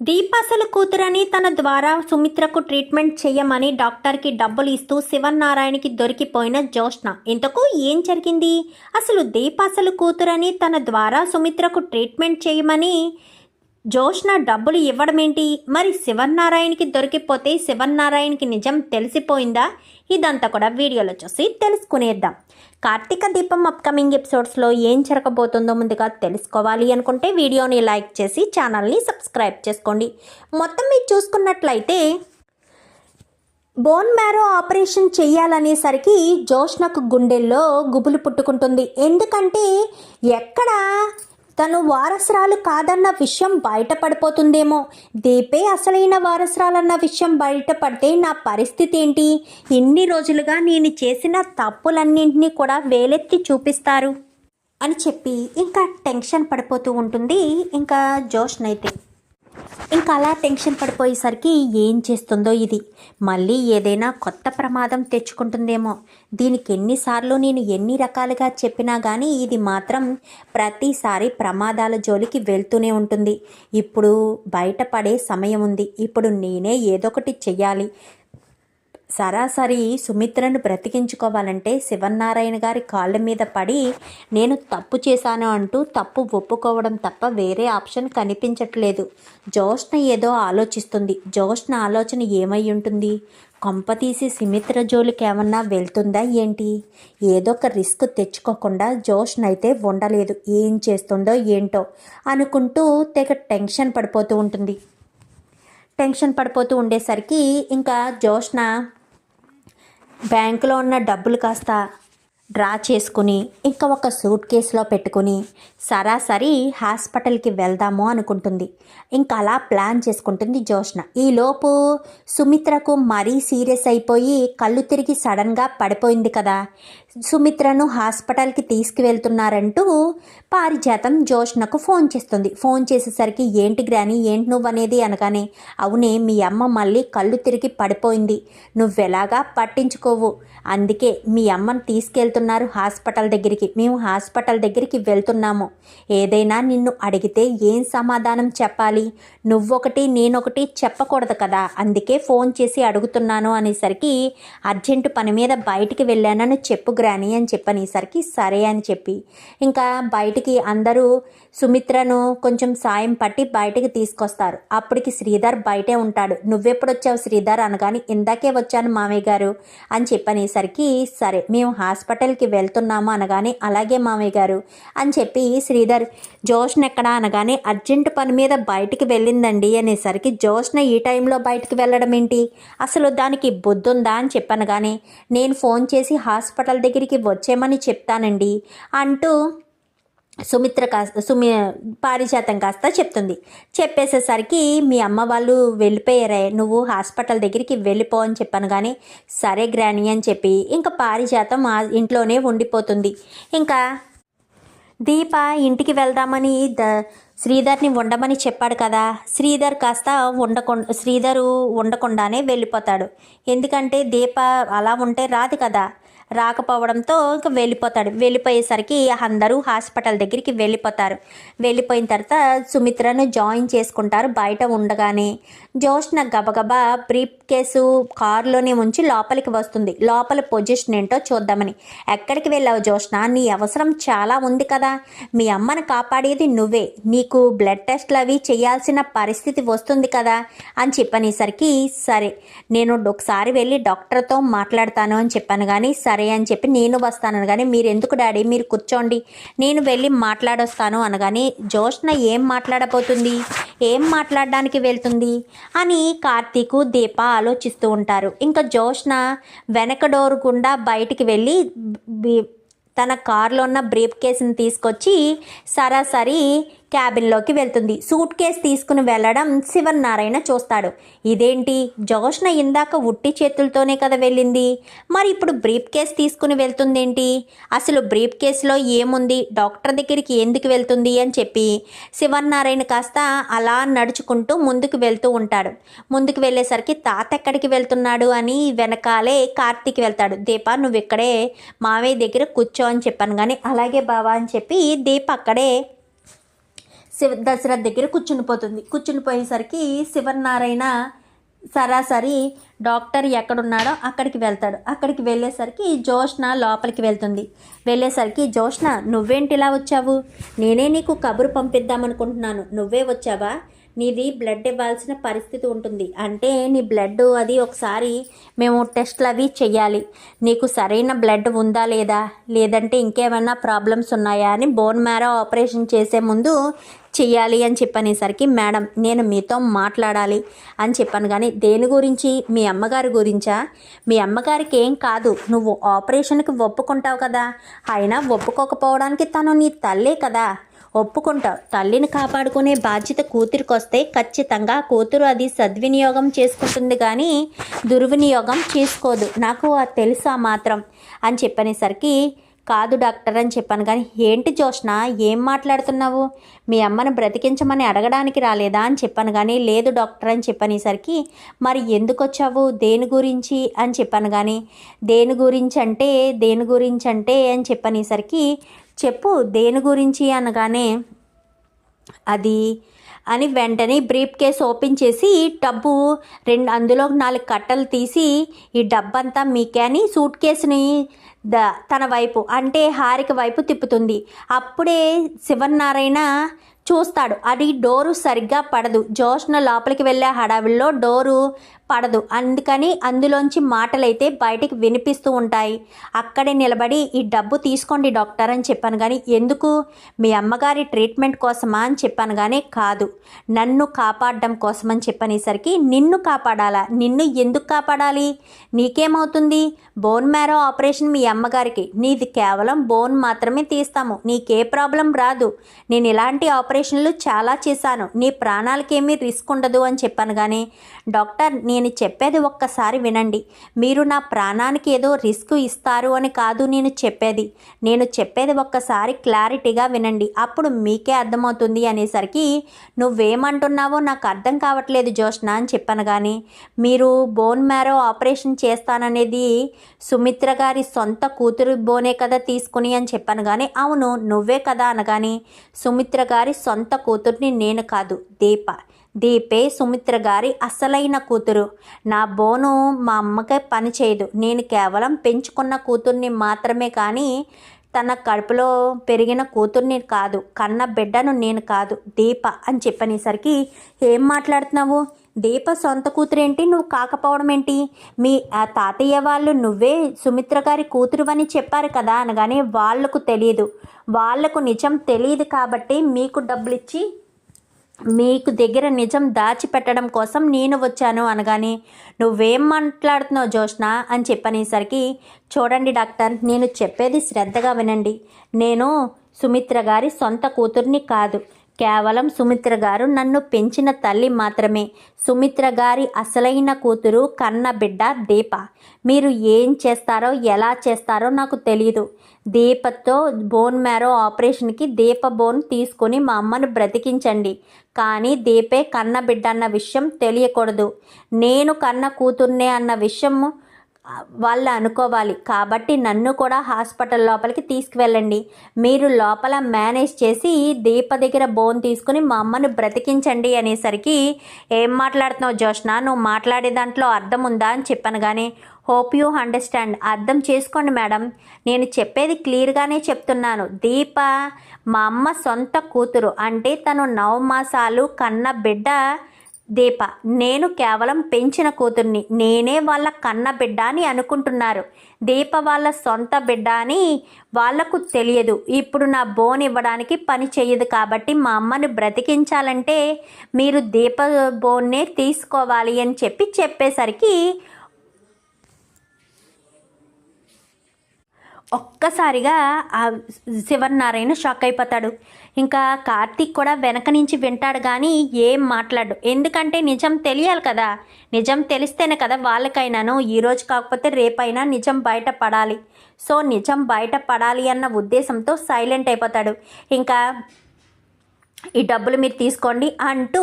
దీపాసలు కూతురని తన ద్వారా సుమిత్రకు ట్రీట్మెంట్ చేయమని డాక్టర్కి డబ్బులు ఇస్తూ శివనారాయణకి దొరికిపోయిన జోష్న ఇంతకు ఏం జరిగింది? అసలు దీపాసలు కూతురని తన ద్వారా సుమిత్రకు ట్రీట్మెంట్ చేయమని జోష్న డబ్బులు ఇవ్వడమేంటి? మరి శివన్నారాయణకి దొరికిపోతే శివన్నారాయణకి నిజం తెలిసిపోయిందా? ఇదంతా కూడా వీడియోలో చూసి తెలుసుకునేద్దాం. కార్తీక దీపం అప్కమింగ్ ఎపిసోడ్స్లో ఏం జరగబోతుందో ముందుగా తెలుసుకోవాలి అనుకుంటే వీడియోని లైక్ చేసి ఛానల్ని సబ్స్క్రైబ్ చేసుకోండి. మొత్తం మీరు చూసుకున్నట్లయితే బోన్ మ్యారో ఆపరేషన్ చేయాలనేసరికి జోష్నకు గుండెల్లో గుబులు పుట్టుకుంటుంది. ఎందుకంటే ఎక్కడ తను వారసురాలు కాదన్న విషయం బయటపడిపోతుందేమో. దీపే అసలైన వారసురాలన్న విషయం బయటపడితే నా పరిస్థితి ఏంటి? ఇన్ని రోజులుగా నేను చేసిన తప్పులన్నింటినీ కూడా వేలెత్తి చూపిస్తారు. అని చెప్పి ఇంకా టెన్షన్ పడిపోతూ ఉంటుంది. ఇంకా జోష్నైతే ఇంకా అలా టెన్షన్ పడిపోయేసరికి ఏం చేస్తుందో ఇది? మళ్ళీ ఏదైనా కొత్త ప్రమాదం తెచ్చుకుంటుందేమో. దీనికి ఎన్నిసార్లు నేను ఎన్ని రకాలుగా చెప్పినా కానీ ఇది మాత్రం ప్రతిసారి ప్రమాదాల జోలికి వెళ్తూనే ఉంటుంది. ఇప్పుడు బయటపడే సమయం ఉంది. ఇప్పుడు నేనే ఏదో ఒకటి చెయ్యాలి. సరాసరి సుమిత్రను బ్రతికించుకోవాలంటే శివనారాయణ గారి కాళ్ళ మీద పడి నేను తప్పు చేశాను అంటూ తప్పు ఒప్పుకోవడం తప్ప వేరే ఆప్షన్ కనిపించట్లేదు. జోష్ణ ఏదో ఆలోచిస్తుంది. జోష్ణ ఆలోచన ఏమై ఉంటుంది? కొంపతీసి సుమిత్ర జోలికి ఏమన్నా వెళ్తుందా ఏంటి? ఏదో ఒక రిస్క్ తెచ్చుకోకుండా జోష్న అయితే ఉండలేదు. ఏం చేస్తుందో ఏంటో అనుకుంటూ తెగ టెన్షన్ పడిపోతూ ఉంటుంది. టెన్షన్ పడిపోతూ ఉండేసరికి ఇంకా జోష్న బ్యాంకులో ఉన్న డబ్బులు కాస్త డ్రా చేసుకుని ఇంకా ఒక సూట్ కేసులో పెట్టుకుని సరాసరి హాస్పిటల్కి వెళ్దాము అనుకుంటుంది. ఇంకా అలా ప్లాన్ చేసుకుంటుంది జోష్న ఈలోపు సుమిత్రకు మరీ సీరియస్ అయిపోయి కళ్ళు తిరిగి సడన్గా పడిపోయింది కదా. సుమిత్రను హాస్పిటల్కి తీసుకువెళ్తున్నారంటూ పారిజాతం జోష్నకు ఫోన్ చేస్తుంది. ఫోన్ చేసేసరికి ఏంటి గ్రాని ఏంటి నువ్వు అనేది అనగానే అవునే మీ అమ్మ మళ్ళీ కళ్ళు తిరిగి పడిపోయింది. నువ్వెలాగా పట్టించుకోవు. అందుకే మీ అమ్మని తీసుకెళ్తున్నారు హాస్పిటల్ దగ్గరికి. మేము హాస్పిటల్ దగ్గరికి వెళ్తున్నాము. ఏదైనా నిన్ను అడిగితే ఏం సమాధానం చెప్పాలి? నువ్వొకటి నేనొకటి చెప్పకూడదు కదా. అందుకే ఫోన్ చేసి అడుగుతున్నాను అనేసరికి అర్జెంటు పని మీద బయటికి వెళ్ళానని చెప్పు రాని అని చెప్పనేసరికి సరే అని చెప్పి. ఇంకా బయటికి అందరూ సుమిత్రను కొంచెం సాయం పట్టి బయటికి తీసుకొస్తారు. అప్పటికి శ్రీధర్ బయటే ఉంటాడు. నువ్వెప్పుడు వచ్చావు శ్రీధర్ అనగాని ఇందాకే వచ్చాను మామయ్య గారు అని చెప్పనేసరికి సరే మేము హాస్పిటల్కి వెళ్తున్నాము అనగానే అలాగే మామయ్య గారు అని చెప్పి శ్రీధర్ జోష్న ఎక్కడ? అనగానే అర్జెంటు పని మీద బయటికి వెళ్ళిందండి అనేసరికి జోష్న ఈ టైంలో బయటికి వెళ్ళడం ఏంటి అసలు దానికి బుద్ధుందా? అని చెప్పనగానే నేను ఫోన్ చేసి హాస్పిటల్ దగ్గరికి వచ్చేమని చెప్తానండి అంటూ సుమిత్ర కాస్త సుమి పారిజాతం కాస్త చెప్తుంది. చెప్పేసేసరికి మీ అమ్మ వాళ్ళు వెళ్ళిపోయారే నువ్వు హాస్పిటల్ దగ్గరికి వెళ్ళిపో అని చెప్పాను కానీ సరే గ్రాని అని చెప్పి ఇంకా పారిజాతం ఇంట్లోనే ఉండిపోతుంది. ఇంకా దీప ఇంటికి వెళ్దామని ద శ్రీధర్ని ఉండమని చెప్పాడు కదా శ్రీధర్ కాస్త ఉండకుండా శ్రీధరు ఉండకుండానే వెళ్ళిపోతాడు. ఎందుకంటే దీప అలా ఉంటే రాదు కదా. రాకపోవడంతో ఇంకా వెళ్ళిపోతాడు. వెళ్ళిపోయేసరికి అందరూ హాస్పిటల్ దగ్గరికి వెళ్ళిపోతారు. వెళ్ళిపోయిన తర్వాత సుమిత్రను జాయిన్ చేసుకుంటారు. బయట ఉండగానే జోష్న గబగబా బ్రీప్ కేసు కారులోనే ఉంచి లోపలికి వస్తుంది. లోపల పొజిషన్ ఏంటో చూద్దామని. ఎక్కడికి వెళ్ళావు జోష్న? నీ అవసరం చాలా ఉంది కదా. మీ అమ్మను కాపాడేది నువ్వే. నీకు బ్లడ్ టెస్ట్లు అవి చేయాల్సిన పరిస్థితి వస్తుంది కదా అని చెప్పనేసరికి సరే నేను ఒకసారి వెళ్ళి డాక్టర్తో మాట్లాడతాను అని చెప్పాను కానీ సరే అని చెప్పి నేను వస్తాను కానీ మీరు ఎందుకు డాడీ? మీరు కూర్చోండి. నేను వెళ్ళి మాట్లాడొస్తాను అనగానే జోష్న ఏం మాట్లాడబోతుంది? ఏం మాట్లాడడానికి వెళ్తుంది? అని కార్తీకు దీప ఆలోచిస్తూ ఉంటారు. ఇంకా జోష్న వెనక డోర్ గుండా బయటికి వెళ్ళి తన కారులో ఉన్న బ్రీఫ్ కేసుని తీసుకొచ్చి సరాసరి క్యాబిన్లోకి వెళ్తుంది. సూట్ కేసు తీసుకుని వెళ్ళడం శివనారాయణ చూస్తాడు. ఇదేంటి? జోష్న ఇందాక ఉట్టి చేతులతోనే కదా వెళ్ళింది. మరి ఇప్పుడు బ్రీఫ్ కేస్ తీసుకుని వెళ్తుందేంటి? అసలు బ్రీఫ్ కేసులో ఏముంది? డాక్టర్ దగ్గరికి ఎందుకు వెళ్తుంది అని చెప్పి శివనారాయణ కాస్త అలా నడుచుకుంటూ ముందుకు వెళ్తూ ఉంటాడు. ముందుకు వెళ్ళేసరికి తాత ఎక్కడికి వెళ్తున్నాడు అని వెనకాలే కార్తీక్ వెళ్తాడు. దీప నువ్వు ఇక్కడే మావయ్య దగ్గర కూర్చో అని చెప్పాను కానీ అలాగే బావా అని చెప్పి దీప అక్కడే శివ దశరథ్ దగ్గర కూర్చునిపోతుంది కూర్చునిపోయేసరికి శివనారాయణ సరాసరి డాక్టర్ ఎక్కడున్నాడో అక్కడికి వెళ్తాడు. అక్కడికి వెళ్ళేసరికి జోష్న లోపలికి వెళ్తుంది. వెళ్ళేసరికి జోష్న నువ్వేంటిలా వచ్చావు? నేనే నీకు కబురు పంపిద్దామనుకుంటున్నాను. నువ్వే వచ్చావా? నీది బ్లడ్ ఇవ్వాల్సిన పరిస్థితి ఉంటుంది. అంటే నీ బ్లడ్ అది ఒకసారి మేము టెస్ట్లు అవి చెయ్యాలి. నీకు సరైన బ్లడ్ ఉందా లేదా? లేదంటే ఇంకేమైనా ప్రాబ్లమ్స్ ఉన్నాయా అని బోన్ మ్యారో ఆపరేషన్ చేసే ముందు చెయ్యాలి అని చెప్పనేసరికి మేడం నేను మీతో మాట్లాడాలి అని చెప్పాను. కానీ దేని గురించి? మీ అమ్మగారి గురించా? మీ అమ్మగారికి ఏం కాదు. నువ్వు ఆపరేషన్కి ఒప్పుకుంటావు కదా. అయినా ఒప్పుకోకపోవడానికి తను నీ తల్లే కదా. ఒప్పుకుంటావు. తల్లిని కాపాడుకునే బాధ్యత కూతురికి వస్తే ఖచ్చితంగా కూతురు అది సద్వినియోగం చేసుకుంటుంది కానీ దుర్వినియోగం చేసుకోదు. నాకు అది తెలుసా మాత్రం అని చెప్పనేసరికి కాదు డాక్టర్ అని చెప్పాను కానీ ఏంటి జోష్న ఏం మాట్లాడుతున్నావు? మీ అమ్మను బ్రతికించమని అడగడానికి రాలేదా అని చెప్పాను కానీ లేదు డాక్టర్ అని చెప్పనేసరికి మరి ఎందుకు వచ్చావు దేని గురించి? అని చెప్పాను కానీ దేని గురించి అంటే దేని గురించి అంటే అని చెప్పనేసరికి చెప్పు దేని గురించి అనగానే? అది అని వెంటనే బ్రీఫ్ కేస్ ఓపెన్ చేసి డబ్బు రెండు అందులో నాలుగు కట్టలు తీసి ఈ డబ్బంతా మీకే అని సూట్ కేసుని ద తన వైపు అంటే హారిక వైపు తిప్పుతుంది. అప్పుడే శివనారాయణ చూస్తాడు. అది డోరు సరిగ్గా పడదు. జోష్న లోపలికి వెళ్ళే హడావిల్లో డోరు పడదు. అందుకని అందులోంచి మాటలైతే బయటికి వినిపిస్తూ ఉంటాయి. అక్కడే నిలబడి ఈ డబ్బు తీసుకోండి డాక్టర్ అని చెప్పాను కానీ ఎందుకు? మీ అమ్మగారి ట్రీట్మెంట్ కోసమా? అని చెప్పాను కానీ కాదు. నన్ను కాపాడడం కోసం అని చెప్పనేసరికి నిన్ను కాపాడాలా? నిన్ను ఎందుకు కాపాడాలి? నీకేమవుతుంది? బోన్ మ్యారో ఆపరేషన్ మీ అమ్మగారికి. నీది కేవలం బోన్ మాత్రమే తీస్తాము. నీకే ప్రాబ్లం రాదు. నేను ఇలాంటి ఆపరేషన్ ఆపరేషన్లు చాలా చేశాను. నీ ప్రాణాలకేమీ రిస్క్ ఉండదు అని చెప్పాను కానీ డాక్టర్ నేను చెప్పేది ఒక్కసారి వినండి. మీరు నా ప్రాణానికి ఏదో రిస్క్ ఇస్తారు అని కాదు నేను చెప్పేది. నేను చెప్పేది ఒక్కసారి క్లారిటీగా వినండి. అప్పుడు మీకే అర్థమవుతుంది అనేసరికి నువ్వేమంటున్నావో నాకు అర్థం కావట్లేదు జోష్న అని చెప్పాను కానీ మీరు బోన్ మ్యారో ఆపరేషన్ చేస్తాననేది సుమిత్ర గారి సొంత కూతురు బోనే కదా తీసుకుని అని చెప్పాను కానీ అవును నువ్వే కదా అనగాని సుమిత్ర గారి సొంత కూతుర్ని నేను కాదు దీప. దీపే సుమిత్ర గారి అసలైన కూతురు. నా బోను మా అమ్మకే పని చేయదు. నేను కేవలం పెంచుకున్న కూతుర్ని మాత్రమే కానీ తన కడుపులో పెరిగిన కూతుర్ని కాదు కన్న బిడ్డను నేను కాదు దీప అని చెప్పనేసరికి ఏం మాట్లాడుతున్నావు? దీప సొంత కూతురేంటి? నువ్వు కాకపోవడం ఏంటి? మీ ఆ తాతయ్య వాళ్ళు నువ్వే సుమిత్ర గారి కూతురు అని చెప్పారు కదా అనగానే వాళ్ళకు తెలియదు వాళ్ళకు నిజం తెలియదు కాబట్టి మీకు డబ్బులు ఇచ్చి మీకు దగ్గర నిజం దాచిపెట్టడం కోసం నేను వచ్చాను అనగానే నువ్వేం మాట్లాడుతున్నావు జోష్న అని చెప్పనేసరికి చూడండి డాక్టర్ నేను చెప్పేది శ్రద్ధగా వినండి. నేను సుమిత్ర గారి సొంత కూతుర్ని కాదు. కేవలం సుమిత్ర గారు నన్ను పెంచిన తల్లి మాత్రమే. సుమిత్ర గారి అసలైన కూతురు కన్న బిడ్డ దీప. మీరు ఏం చేస్తారో ఎలా చేస్తారో నాకు తెలియదు దీపతో బోన్ మ్యారో ఆపరేషన్కి దీప బోన్ తీసుకొని మా అమ్మను బ్రతికించండి. కానీ దీపే కన్న బిడ్డ అన్న విషయం తెలియకూడదు. నేను కన్న కూతుర్నే అన్న విషయం వాళ్ళు అనుకోవాలి. కాబట్టి నన్ను కూడా హాస్పిటల్ లోపలికి తీసుకువెళ్ళండి. మీరు లోపల మేనేజ్ చేసి దీప దగ్గర బోన్ తీసుకుని మా అమ్మను బ్రతికించండి అనేసరికి ఏం మాట్లాడుతున్నావు జోష్న నువ్వు మాట్లాడే దాంట్లో అర్థం ఉందా అని చెప్పాను కానీ హోప్ యూ అండర్స్టాండ్. అర్థం చేసుకోండి మేడం. నేను చెప్పేది క్లియర్గానే చెప్తున్నాను. దీప మా అమ్మ సొంత కూతురు. అంటే తను నవమాసాలు కన్న బిడ్డ దీప నేను కేవలం పెంచిన కూతుర్ని నేనే వాళ్ళ కన్న బిడ్డ అని అనుకుంటున్నారు. దీప వాళ్ళ సొంత బిడ్డ అని వాళ్ళకు తెలియదు. ఇప్పుడు నా బోన్ ఇవ్వడానికి పని చేయదు కాబట్టి మా అమ్మని బ్రతికించాలంటే మీరు దీప బోన్నే తీసుకోవాలి అని చెప్పి చెప్పేసరికి ఒక్కసారిగా ఆ శివనారాయణ షాక్ అయిపోతాడు. ఇంకా కార్తీక్ కూడా వెనక నుంచి వింటాడు కానీ ఏం మాట్లాడు. ఎందుకంటే నిజం తెలియాలి కదా. నిజం తెలిస్తేనే కదా వాళ్ళకైనాను ఈరోజు కాకపోతే రేపైనా నిజం బయట పడాలి. సో నిజం బయట పడాలి అన్న ఉద్దేశంతో సైలెంట్ అయిపోతాడు. ఇంకా ఈ డబ్బులు మీరు తీసుకోండి అంటూ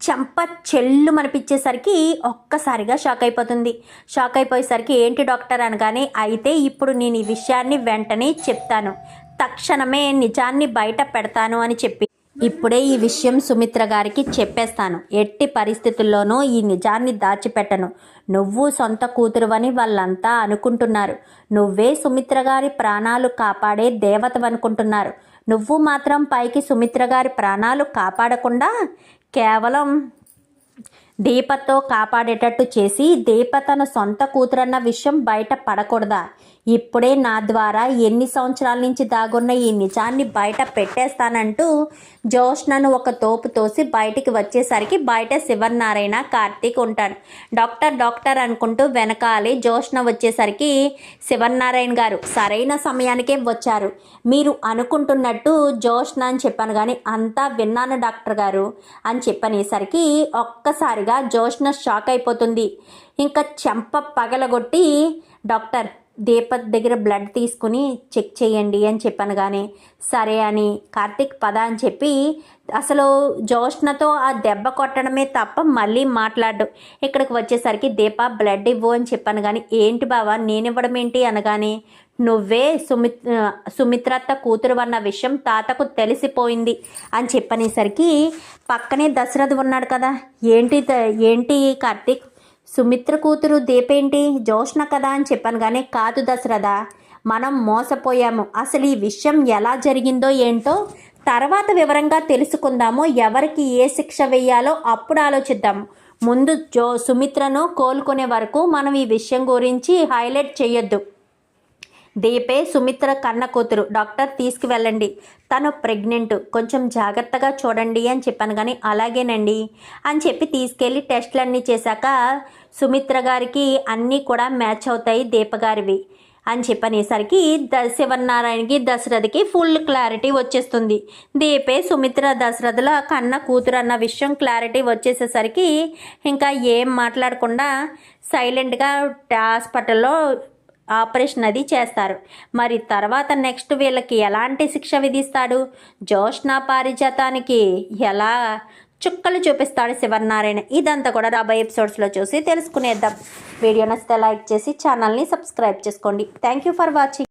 చెంప చెల్లు మనిపించేసరికి ఒక్కసారిగా షాక్ అయిపోతుంది. షాక్ అయిపోయేసరికి ఏంటి డాక్టర్ అనగానే అయితే ఇప్పుడు నేను ఈ విషయాన్ని వెంటనే చెప్తాను. తక్షణమే నిజాన్ని బయట పెడతాను అని చెప్పి. ఇప్పుడే ఈ విషయం సుమిత్ర గారికి చెప్పేస్తాను. ఎట్టి పరిస్థితుల్లోనూ ఈ నిజాన్ని దాచిపెట్టను. నువ్వు సొంత కూతురువని వాళ్ళంతా అనుకుంటున్నారు. నువ్వే సుమిత్ర గారి ప్రాణాలు కాపాడే దేవతవనుకుంటున్నారు. నువ్వు మాత్రం పైకి సుమిత్ర గారి ప్రాణాలు కాపాడకుండా కేవలం దీపతో కాపాడేటట్టు చేసి దీప తన సొంత కూతురన్న విషయం బయట పడకూడదా? ఇప్పుడే నా ద్వారా ఎన్ని సంవత్సరాల నుంచి దాగున్న ఈ నిజాన్ని బయట పెట్టేస్తానంటూ జోష్నను ఒక తోపు తోసి బయటికి వచ్చేసరికి బయట శివనారాయణ కార్తీక్ ఉంటాడు డాక్టర్ డాక్టర్ అనుకుంటూ వెనకాలి జోష్న వచ్చేసరికి శివనారాయణ గారు సరైన సమయానికే వచ్చారు. మీరు అనుకుంటున్నట్టు జోష్న అని చెప్పాను కానీ అంతా విన్నాను డాక్టర్ గారు అని చెప్పనేసరికి ఒక్కసారిగా జోష్న షాక్ అయిపోతుంది. ఇంకా చెంప పగలగొట్టి డాక్టర్ దీపక్ దగ్గర బ్లడ్ తీసుకుని చెక్ చేయండి అని చెప్పాను కానీ సరే అని కార్తీక్ పద అని చెప్పి అసలు జోష్నతో ఆ దెబ్బ కొట్టడమే తప్ప మళ్ళీ మాట్లాడు ఇక్కడికి వచ్చేసరికి దీప బ్లడ్ ఇవ్వు అని చెప్పాను కానీ ఏంటి బావా నేను ఇవ్వడం ఏంటి అనగానే నువ్వే సుమిత్ సుమిత్రత్త కూతురు అన్న విషయం తాతకు తెలిసిపోయింది అని చెప్పనేసరికి పక్కనే దశరథ్ ఉన్నాడు కదా ఏంటి ఏంటి కార్తీక్? సుమిత్ర కూతురు దీపేంటి? జోష్న కదా అని చెప్పాను కానీ కాదు దశరథ. మనం మోసపోయాము. అసలు ఈ విషయం ఎలా జరిగిందో ఏంటో తర్వాత వివరంగా తెలుసుకుందాము. ఎవరికి ఏ శిక్ష వేయాలో అప్పుడు ఆలోచిద్దాము ముందు జో సుమిత్రను కోలుకునే వరకు మనం ఈ విషయం గురించి హైలైట్ చేయొద్దు. దీపే సుమిత్ర కన్న కూతురు. డాక్టర్ తీసుకువెళ్ళండి. తను ప్రెగ్నెంట్. కొంచెం జాగ్రత్తగా చూడండి అని చెప్పాను కానీ అలాగేనండి అని చెప్పి తీసుకెళ్ళి టెస్టులన్నీ చేశాక సుమిత్ర గారికి అన్నీ కూడా మ్యాచ్ అవుతాయి దీపగారివి అని చెప్పనేసరికి ద శివనారాయణకి దశరథకి ఫుల్ క్లారిటీ వచ్చేస్తుంది. దీపే సుమిత్ర దశరథుల కన్న కూతురు అన్న విషయం క్లారిటీ వచ్చేసేసరికి ఇంకా ఏం మాట్లాడకుండా సైలెంట్గా హాస్పిటల్లో ఆపరేషన్ అది చేస్తారు. మరి తర్వాత నెక్స్ట్ వీళ్ళకి ఎలాంటి శిక్ష విధిస్తాడు? జోష్నా పారిజాతానికి ఎలా చుక్కలు చూపిస్తాడు శివనారాయణ? ఇదంతా కూడా రాబోయే ఎపిసోడ్స్లో చూసి తెలుసుకునేద్దాం. వీడియో నచ్చితే లైక్ చేసి ఛానల్ని సబ్స్క్రైబ్ చేసుకోండి. Thank you for watching